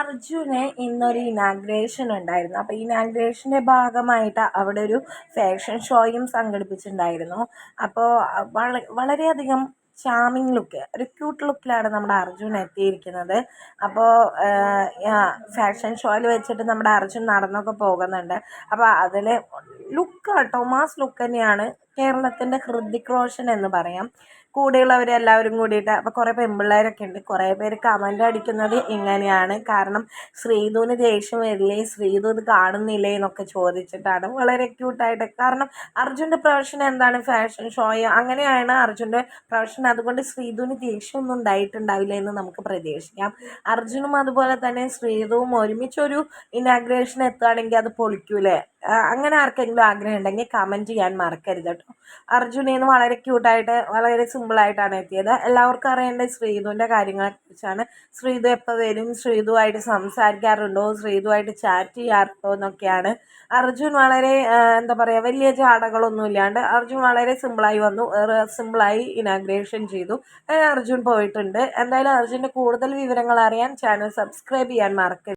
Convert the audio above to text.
അർജുന് ഇന്നൊരു ഇനാഗ്രേഷൻ ഉണ്ടായിരുന്നു. അപ്പോൾ ഇനാഗ്രേഷന്റെ ഭാഗമായിട്ട് അവിടെ ഒരു ഫാഷൻ ഷോയും സംഘടിപ്പിച്ചിട്ടുണ്ടായിരുന്നു. അപ്പോൾ വള വളരെയധികം ചാമിങ് ലുക്ക് ഒരു ക്യൂട്ട് ലുക്കിലാണ് നമ്മുടെ അർജുൻ എത്തിയിരിക്കുന്നത്. അപ്പോൾ ഫാഷൻ ഷോയിൽ വെച്ചിട്ട് നമ്മുടെ അർജുൻ നടന്നൊക്കെ പോകുന്നുണ്ട്. അപ്പോൾ അതിൽ ലുക്ക് കേട്ടോ മാസ് ലുക്ക് തന്നെയാണ് കേരളത്തിന്റെ ഹൃതിക് റോഷൻ എന്ന് പറയാം. കൂടെയുള്ളവരെല്ലാവരും കൂടിയിട്ട് അപ്പോൾ കുറേ പെൺപിള്ളേരൊക്കെ ഉണ്ട്. കുറേ പേര് കമന്റ് അടിക്കുന്നത് ഇങ്ങനെയാണ്. കാരണം ശ്രീധുവിന് ദേഷ്യം വരില്ലേ? ശ്രീധു ഇത് കാണുന്നില്ലേ എന്നൊക്കെ ചോദിച്ചിട്ടാണ്. വളരെ ക്യൂട്ടായിട്ട് കാരണം അർജുന്റെ പ്രൊഫഷൻ എന്താണ്? ഫാഷൻ ഷോയോ അങ്ങനെയാണ് അർജുന്റെ പ്രൊഫഷൻ. അതുകൊണ്ട് ശ്രീധുവിന് ദേഷ്യമൊന്നും ഉണ്ടായിട്ടുണ്ടാവില്ല എന്ന് നമുക്ക് പ്രതീക്ഷിക്കാം. അർജുനും അതുപോലെ തന്നെ ശ്രീധുവും ഒരുമിച്ചൊരു ഇനാഗ്രേഷൻ എത്തുകയാണെങ്കിൽ അത് പൊളിക്കൂലേ? അങ്ങനെ ആർക്കെങ്കിലും ആഗ്രഹം ഉണ്ടെങ്കിൽ കമന്റ് ചെയ്യാൻ മറക്കരുത് കേട്ടോ. അർജുനേന്ന് വളരെ ക്യൂട്ടായിട്ട് വളരെ സിമ്പിളായിട്ടാണ് എത്തിയത്. എല്ലാവർക്കും അറിയേണ്ടത് ശ്രീധുവിന്റെ കാര്യങ്ങളെക്കുറിച്ചാണ് ശ്രീധു എപ്പോൾ വരും? ശ്രീധുവായിട്ട് സംസാരിക്കാറുണ്ടോ? ശ്രീധുവായിട്ട് ചാറ്റ് ചെയ്യാറുണ്ടോ എന്നൊക്കെയാണ്. അർജുൻ വളരെ എന്താ പറയുക വലിയ ചാടകളൊന്നും ഇല്ലാണ്ട് അർജുൻ വളരെ സിമ്പിളായി വന്നു. സിമ്പിളായി ഇനാഗ്രേഷൻ ചെയ്തു. അർജുൻ പോയിട്ടുണ്ട്. എന്തായാലും അർജുന്റെ കൂടുതൽ വിവരങ്ങൾ അറിയാൻ ചാനൽ സബ്സ്ക്രൈബ് ചെയ്യാൻ മറക്കരുത്.